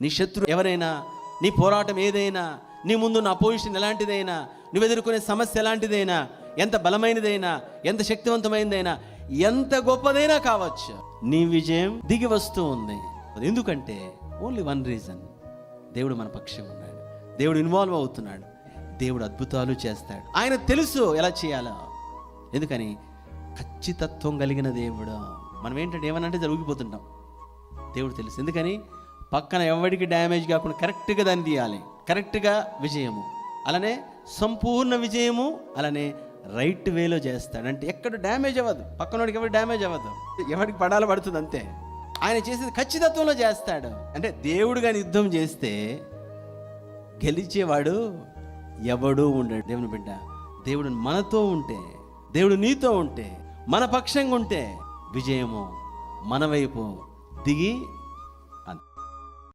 నీ శత్రు ఎవరైనా నీ పోరాటం ఏదైనా నీ ముందున్న అపోజిషన్ ఎలాంటిదైనా నువ్వు ఎదుర్కొనే సమస్య ఎలాంటిదైనా ఎంత బలమైనదైనా ఎంత శక్తివంతమైనదైనా ఎంత గొప్పదైనా కావచ్చు. నీ విజయం దిగి వస్తూ ఉంది. ఎందుకంటే ఓన్లీ వన్ రీజన్ దేవుడు మన పక్షం ఉన్నాడు. దేవుడు ఇన్వాల్వ్ అవుతున్నాడు. దేవుడు అద్భుతాలు చేస్తాడు. ఆయన తెలుసు ఎలా చేయాలో. ఎందుకని? ఖచ్చితత్వం కలిగిన దేవుడు. మనం ఏంటంటే ఏమనంటే జరిగిపోతుంటాం. దేవుడు తెలుసు. ఎందుకని? పక్కన ఎవరికి డ్యామేజ్ కాకుండా కరెక్ట్గా దాన్ని తీయాలి. కరెక్ట్గా విజయము. అలానే సంపూర్ణ విజయము అలానే రైట్ వేలో చేస్తాడు. అంటే ఎక్కడ డ్యామేజ్ అవ్వదు. పక్కనోడికి ఎవరికి డ్యామేజ్ అవ్వదు. ఎవరికి పడాల పడుతుంది అంతే. ఆయన చేసేది ఖచ్చితత్వంలో చేస్తాడు. అంటే దేవుడు కానీ యుద్ధం చేస్తే గెలిచేవాడు ఎవడు ఉండడు. దేవుని బిడ్డ దేవుడు మనతో ఉంటే దేవుడు నీతో ఉంటే మన పక్షంగా ఉంటే విజయము మన వైపు దిగి